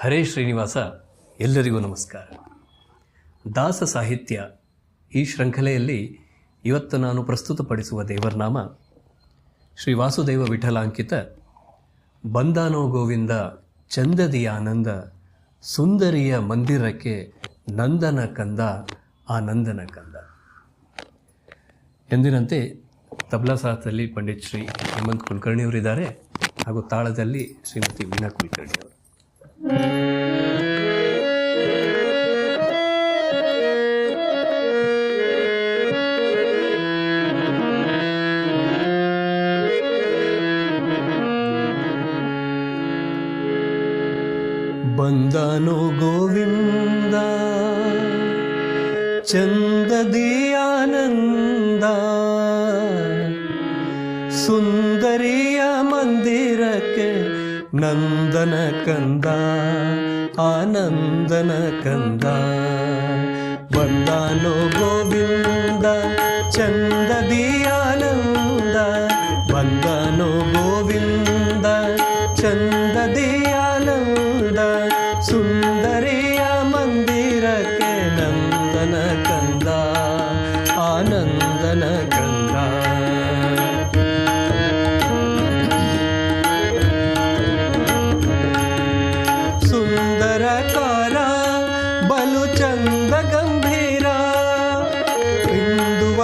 ಹರೇ ಶ್ರೀನಿವಾಸ, ಎಲ್ಲರಿಗೂ ನಮಸ್ಕಾರ. ದಾಸ ಸಾಹಿತ್ಯ ಈ ಶೃಂಖಲೆಯಲ್ಲಿ ಇವತ್ತು ನಾನು ಪ್ರಸ್ತುತಪಡಿಸುವ ದೇವರನಾಮ ಶ್ರೀ ವಾಸುದೇವ ವಿಠಲಾಂಕಿತ, ಬಂದಾನೋ ಗೋವಿಂದ ಚಂದದಿಯ ಆನಂದ ಸುಂದರಿಯ ಮಂದಿರಕ್ಕೆ ನಂದನ ಕಂದ ಆನಂದನ ಕಂದ. ಎಂದಿನಂತೆ ತಬ್ಲಾ ಸಾಹದಲ್ಲಿ ಪಂಡಿತ್ ಶ್ರೀ ಹೇಮಂತ್ ಕುಲಕರ್ಣಿಯವರಿದ್ದಾರೆ ಹಾಗೂ ತಾಳದಲ್ಲಿ ಶ್ರೀಮತಿ ವೀಣಾ ಕುಲಕರ್ಣಿಯವರು. ಬಂದನು ಗೋವಿಂದ ಚಂದದಿ ನಂದನ ಕಂದ ಆನಂದನ ಕಂದ ಬಂದಾನು ಗೋವಿಂದ ಚಂದದಿ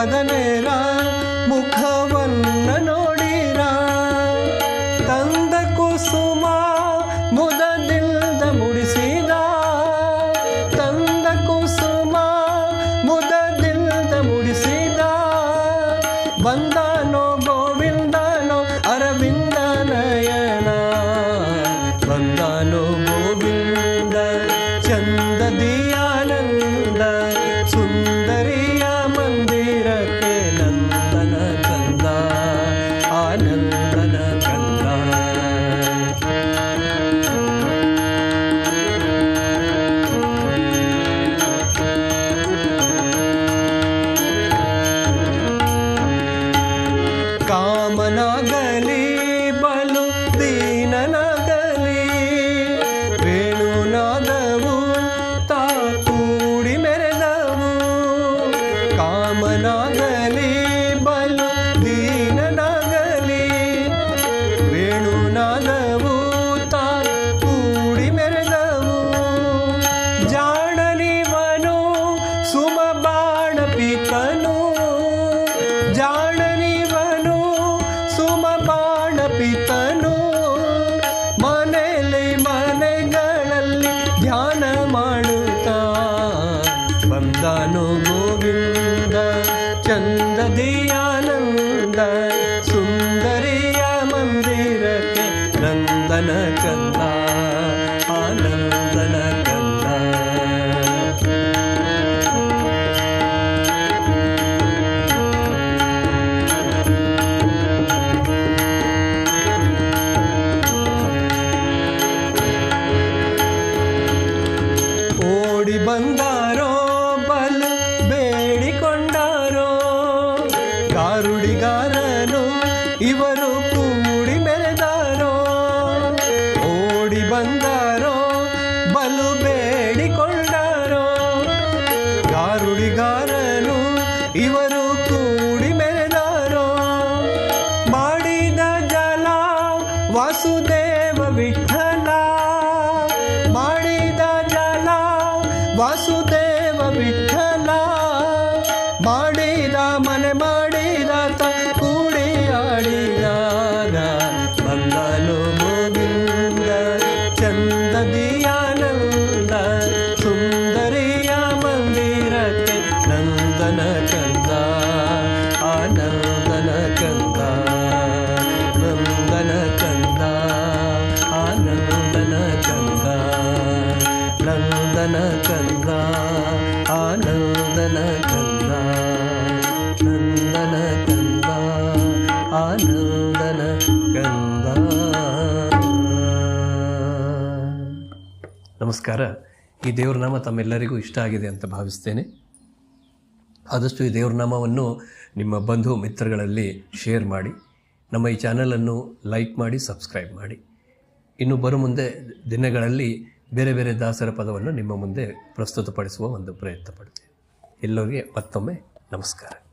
மதனரா कामना गले ಓಡಿ ಬಂದಾರೋ ಬಲು ಬೇಡಿಕೊಂಡಾರೋ ಗಾರುಡಿಗಾರನು ಇವರು ಕೂಡಿ ಮೆರೆದಾರೋ ಓಡಿ ಬಂದಾರೋ ಬಲು ಬೇಡಿಕೊಂಡಾರೋ ಗಾರುಡಿಗಾರನು ಇವರು ಆನಂದನ ಕಂದ. ನಮಸ್ಕಾರ. ಈ ದೇವ್ರ ನಾಮ ತಮ್ಮೆಲ್ಲರಿಗೂ ಇಷ್ಟ ಆಗಿದೆ ಅಂತ ಭಾವಿಸ್ತೇನೆ. ಆದಷ್ಟು ಈ ದೇವ್ರ ನಾಮವನ್ನು ನಿಮ್ಮ ಬಂಧು ಮಿತ್ರಗಳಲ್ಲಿ ಶೇರ್ ಮಾಡಿ, ನಮ್ಮ ಈ ಚಾನಲನ್ನು ಲೈಕ್ ಮಾಡಿ, ಸಬ್ಸ್ಕ್ರೈಬ್ ಮಾಡಿ. ಇನ್ನು ಬರೋ ಮುಂದೆ ದಿನಗಳಲ್ಲಿ ಬೇರೆ ಬೇರೆ ದಾಸರ ಪದವನ್ನು ನಿಮ್ಮ ಮುಂದೆ ಪ್ರಸ್ತುತಪಡಿಸುವ ಒಂದು ಪ್ರಯತ್ನ ಪಡ್ತೀನಿ ಎಲ್ಲರಿಗೆ ಮತ್ತೊಮ್ಮೆ ನಮಸ್ಕಾರ.